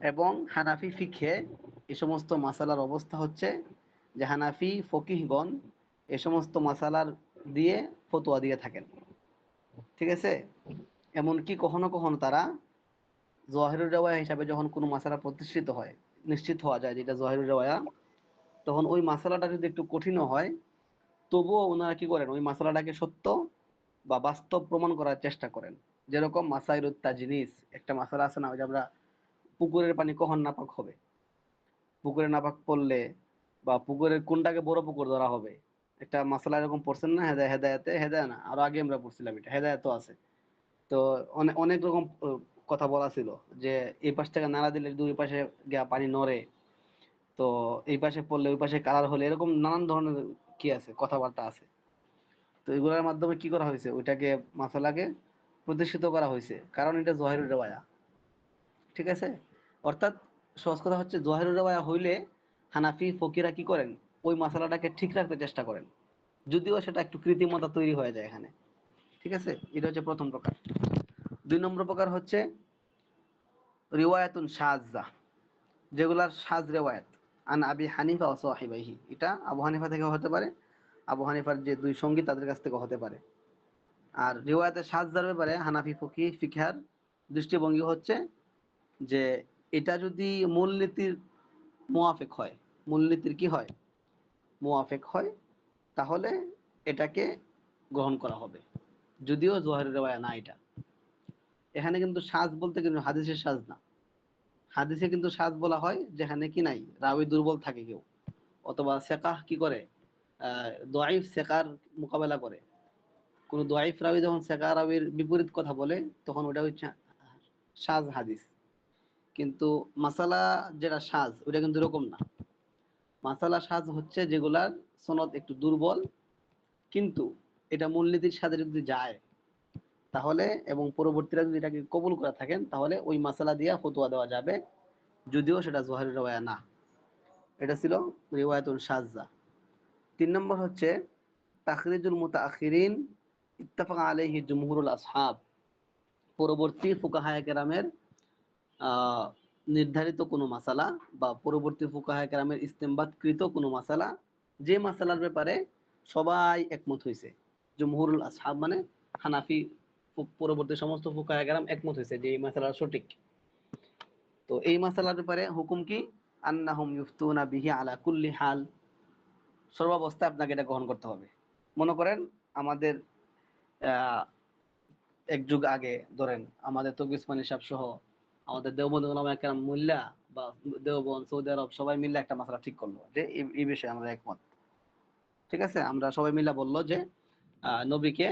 এবং হানাফি ফিখে এ সমস্ত মাসালার অবস্থা হচ্ছে যে হানাফি ফকিহগণ এ সমস্ত মাসালার দিয়ে ফতোয়া দিয়ে থাকেন। ঠিক আছে? এমনকি কখনো কখনো তারা জহেরুর রেওয়ায়া হিসাবে যখন কোনো মাসালা প্রতিষ্ঠিত হয়, নিশ্চিত হওয়া যায় যেটা জহেরুর রেওয়ায়া, তখন ওই মাসালাটা যদি একটু কঠিনও হয়, তবুও ওনারা কি করেন? ওই মাসালাটাকে সত্য বা বাস্তব প্রমাণ করার চেষ্টা করেন। যেরকম মাসাইল জিনিস একটা মাসালা আছে না, ওই যে আমরা পুকুরের পানি কখন নাপাক হবে? পুকুরে নাপাক পড়লে বা পুকুরের কোনটাকে বড় পুকুর ধরা হবে? একটা মাসালা এরকম পড়ছেন না? হেদায়, হেদায়তে? হেদায় না? আরও আগে আমরা পড়ছিলাম এটা। হেদায়ত আছে। তো অনেক অনেক রকম কথা বলা ছিল যে এই পাশ থেকে নাড়া দিলে দুই পাশে গিয়া পানি নড়ে। তো এই পাশে পড়লে ওই পাশে কালার হলে এরকম নানান ধরনের কি আছে? কথাবার্তা আছে। তো এগুলোর মাধ্যমে কি করা হয়েছে? ওইটাকে মাসালাকে প্রতিষ্ঠিত করা হয়েছে। কারণ এটা জহেরুর রেওয়ায়া। ঠিক আছে? অর্থাৎ সহজ কথা হচ্ছে, জহেরুর রেওয়ায়া হইলে হানাফি, ফকিরা কি করেন? ওই মশলাটাকে ঠিক রাখতে চেষ্টা করেন। যদিও সেটা একটু কৃত্রিমতা তৈরি হয়ে যায় এখানে। ঠিক আছে? এটা হচ্ছে প্রথম প্রকার। দুই নম্বর প্রকার হচ্ছে রিওয়ায়াতুন সাজা যেগুলার সাজ রেওয়ায়াত। আন আবি হানিফা ও সাহিবাহি এটা আবু হানিফা থেকে হতে পারে, আবু হানিফার যে দুই সঙ্গী তাদের কাছ থেকে হতে পারে। আর রিওয়ায়াতের সাজদার ব্যাপারে হানাফি, ফকি ফিখার দৃষ্টিভঙ্গি হচ্ছে যে এটা যদি মূলনীতির মোয়াফেক হয়, মূলনীতির কি হয়? মোয়াফেক হয়, তাহলে এটাকে গ্রহণ করা হবে। যদিও জোহারের রেওয়ায়া না এটা। এখানে কিন্তু সাজ বলতে কিন্তু হাদিসের সাজ না। হাদিসে কিন্তু সাজ বলা হয় যেখানে কি নাই রাবি দুর্বল থাকে কেউ। অথবা সেকাহ কি করে? দোয়াইফ সেকার মোকাবেলা করে। কোনো দোয়াইফ রাবি যখন সেকা রাবির বিপরীত কথা বলে, তখন ওটা হচ্ছে সাজ হাদিস। কিন্তু মাসালা যেটা সাজ ওটা কিন্তু এরকম না। মাসালা সাজ হচ্ছে যেগুলার সনদ একটু দুর্বল, কিন্তু এটা মূলনীতির সাথে যদি যায়, তাহলে এবং পরবর্তীরা যদি এটাকে কবুল করে থাকেন, তাহলে ওই মাসালা দিয়ে ফতুয়া দেওয়া যাবে। যদিও সেটা জোহারি রেওয়া না। এটা ছিল রিওয়ায়তুল সাজা তিন নম্বর হচ্ছে, তাখরিজুল মুতাখিরিন ইত্তাফাক আলাইহি জুমহুরুল আসহাব। পরবর্তী ফুকাহায় কেরামের নির্ধারিত কোনো মাসালা বা পরবর্তী ফুকাহায় কেরামের ইস্তেমবাদকৃত কোনো মাসালা যে মাসালার ব্যাপারে সবাই একমত হয়েছে জুমহুরুল আসহাব মানে হানাফি পরবর্তী সমস্ত ফুকাহায় কেরাম একমত হয়েছে যে এই মাসালা সঠিক। তো এই মাসালার ব্যাপারে হুকুম কি? আন্না আন্নাহুম ইউফতুনা বিহি আলা কুল্লি হাল। সর্বাবস্থায় আপনাকে এটা গ্রহণ করতে হবে। মনে করেন আমাদের এক যুগ আগে ধরেন আমাদের তবিসমানি সাহেব সহ আমাদের দেওবন্দ কেরাম মুল্লা বা দেওবন সৌদি আরব সবাই মিলে একটা মাসলা ঠিক করল। যে এই বিষয়ে আমরা একমত। ঠিক আছে? আমরা সবাই মিলে বলল যে নবীকে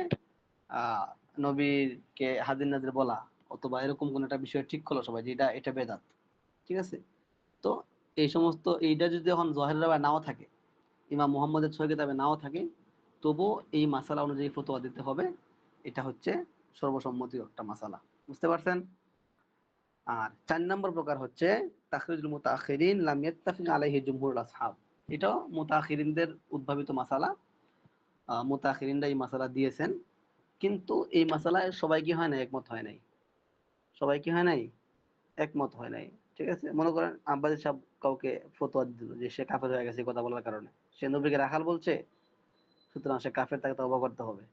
নবীকে হাজির নাজির বলা অথবা এরকম কোন একটা বিষয় ঠিক করল সবাই যে এটা এটা বেদাত। ঠিক আছে? তো এই সমস্ত এইটা যদি এখন জহের নাও থাকে, ইমাম মোহাম্মদের ছয় কিতাবে নাও থাকে তবু এই মাসালা অনুযায়ী ফতোয়া দিতে হবে। এটা হচ্ছে সর্বসম্মতি একটা মাসালা। বুঝতে পারছেন? আর চার নম্বর প্রকার হচ্ছে তাখরিজুল মুতাখিরিন লাম ইয়াত্তাফিক আলাইহি জুমহুরুল আসহাব। এটা মুতাখিরিনদের উদ্ভাবিত মাসালা। মুতাখিরিনরা এই মাসালা দিয়েছেন। কিন্তু এই মাসালায় সবাই কি হয় না একমত হয় নাই। সবাই কি হয় নাই? একমত হয় নাই। ঠিক আছে? মনে করেন আব্বাসী সাহেব কাউকে ফতোয়া দিল যে সে কাফের হয়ে গেছে কথা বলার কারণে। সে নবীকে রাখাল বলছে, সুতরাং সে কাফের, তাকে তবা করতে হবে।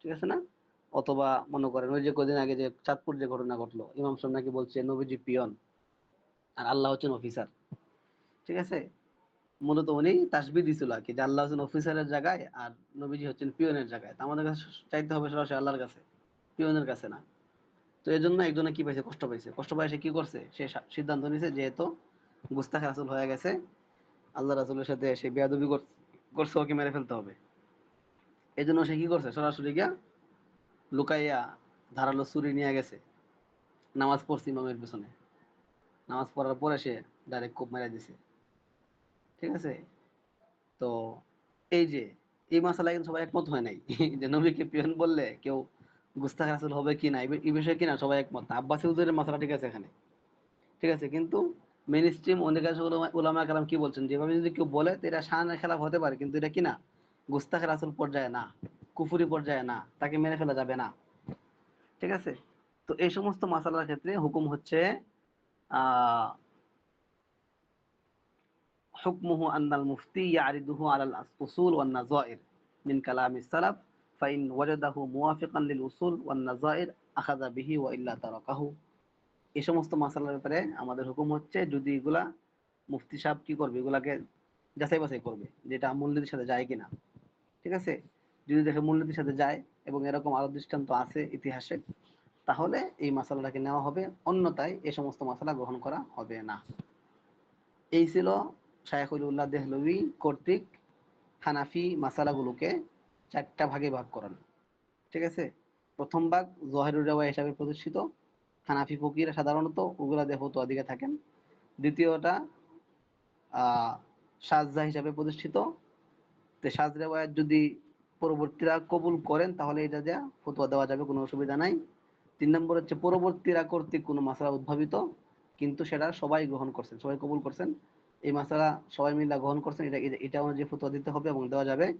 ঠিক আছে না? অথবা মনে করেন ওই যে কদিন আগে যে চাঁদপুর যে ঘটনা ঘটলো, ইমাম সাহেব নাকি বলছে, নবীজি পিয়ন আর আল্লাহ হচ্ছেন অফিসার ঠিক আছে? মূলত উনি তাসবি দিছিল আর কি, যে আল্লাহ হচ্ছেন অফিসারের জায়গায় আর নবীজি হচ্ছেন পিয়নের জায়গায়। তা আমাদের কাছে চাইতে হবে সরাসরি আল্লাহর কাছে, পিয়নের কাছে না। তো এই জন্য একজনে কি পাইছে? কষ্ট পাইছে। কষ্ট পাই সে কি করছে? সে সিদ্ধান্ত নিছে যেহেতু গুস্তাখ রাসুল হয়ে গেছে, আল্লাহ রাসুলের সাথে সে বেয়াদবি করছে, ওকে মেরে ফেলতে হবে। এই জন্য সে কি করছে? সরাসরি গিয়া লুকাইয়া ধারালো চুরি নিয়ে গেছে। নামাজ পড়ছি ইমামের পেছনে। নামাজ পড়ার পরে সে ডাইরেক্ট কোপ মেরে দিছে। ঠিক আছে? তো এই যে, এই মাসালা কিন্তু সবাই একমত হয় নাই। যে নবীকে পিয়ন বললে কেউ গুস্তাখ রাসুল হবে কি না, এই বিষয়ে কিনা সবাই একমত। আব্বাসি হুজুরের মাসালা ঠিক আছে এখানে। ঠিক আছে? কিন্তু মেন স্ট্রিম অনেক উলামা কালাম কি বলছেন? যেভাবে যদি কেউ বলে, তো এটা শাহানের খেলাফ হতে পারে, কিন্তু এটা কিনা গুস্তাখ রাসুল পর্যায়ে না। কুফুরি পর্যায়ে না, তাকে মেরে ফেলা যাবে না। ঠিক আছে? তো এই সমস্ত মাসালার ক্ষেত্রে হুকুম হচ্ছে আন্নাল মুফতি ইয়ারিদুহু আলাল উসুল ওয়ান মিন সালাফ, ফাইন ওয়াজাদাহু মুওয়াফিকান লিল উসুল ওয়ান আখাযা বিহি ওয়া ইল্লা তারাকাহু। এই সমস্ত মাসালার ব্যাপারে আমাদের হুকুম হচ্ছে, যদি এগুলা মুফতি সাহেব কি করবে? এগুলাকে যাচাই বাছাই করবে যেটা মূল্যের সাথে যায় কিনা। ঠিক আছে? যদি দেখে মূলনীতির সাথে যায় এবং এরকম আরও দৃষ্টান্ত আছে ইতিহাসে, তাহলে এই মাসালাটাকে নেওয়া হবে। অন্যথায় এই সমস্ত মাসালা গ্রহণ করা হবে না। এই ছিল শায়খুল্লাহ দেহলভি কর্তৃক হানাফি মাসালাগুলোকে চারটা ভাগে ভাগ করানো। ঠিক আছে? প্রথম ভাগ জহেরুর রেওয়া হিসাবে প্রতিষ্ঠিত। হানাফি ফকিরা সাধারণত দেহ তো দিকে থাকেন। দ্বিতীয়টা, আহ, সাজদা হিসাবে প্রতিষ্ঠিত। সাজ রেওয়ায়ত যদি পরবর্তীরা কবুল করেন, তাহলে এটা দেয়া ফতোয়া দেওয়া যাবে, কোনো অসুবিধা নাই। তিন নম্বর হচ্ছে পরবর্তীরা কর্তৃক কোনো মাসালা উদ্ভাবিত, কিন্তু সেটা সবাই গ্রহণ করছেন, সবাই কবুল করছেন। এই মাসালা সবাই মিলে গ্রহণ করছেন, এটা, এটা- অনুযায়ী ফতোয়া দিতে হবে এবং দেওয়া যাবে।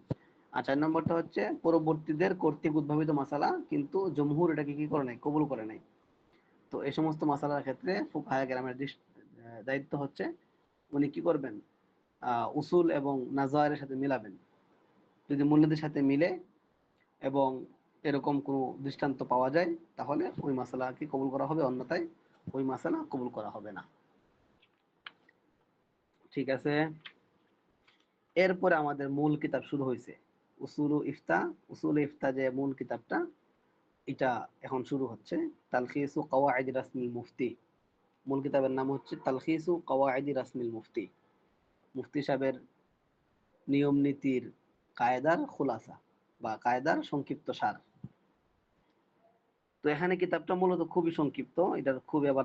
আর চার নম্বরটা হচ্ছে পরবর্তীদের কর্তৃক উদ্ভাবিত মাসালা, কিন্তু জমহুর এটাকে কি করে নাই, কবুল করে নাই। তো এই সমস্ত মাসালার ক্ষেত্রে ফুকাহায়ে গ্রামের দায়িত্ব হচ্ছে, উনি কি করবেন? উসুল এবং নাজায়ের সাথে মিলাবেন। যদি মূল্যদের সাথে মিলে এবং এরকম কোনো দৃষ্টান্ত পাওয়া যায়, তাহলে ওই মাসালাকে কবুল করা হবে, অন্যথায় ওই মাসালা কবুল করা হবে না। ঠিক আছে? এরপরে আমাদের মূল কিতাব শুরু হয়েছে। উসুল ইফতা উসুল ইফতা যে মূল কিতাবটা, এটা এখন শুরু হচ্ছে। তালখিসু কওয়াইদ রাসমিল মুফতি। মূল কিতাবের নাম হচ্ছে তালখিসু কওয়াইদ রাসমিল মুফতি। মুফতি সাহেবের নিয়ম নীতির কায়দার খুলাসা বা কায়দার সংক্ষিপ্ত সার। তো এখানে কিতাবটা মূলত খুবই সংক্ষিপ্ত, এটার খুব আবার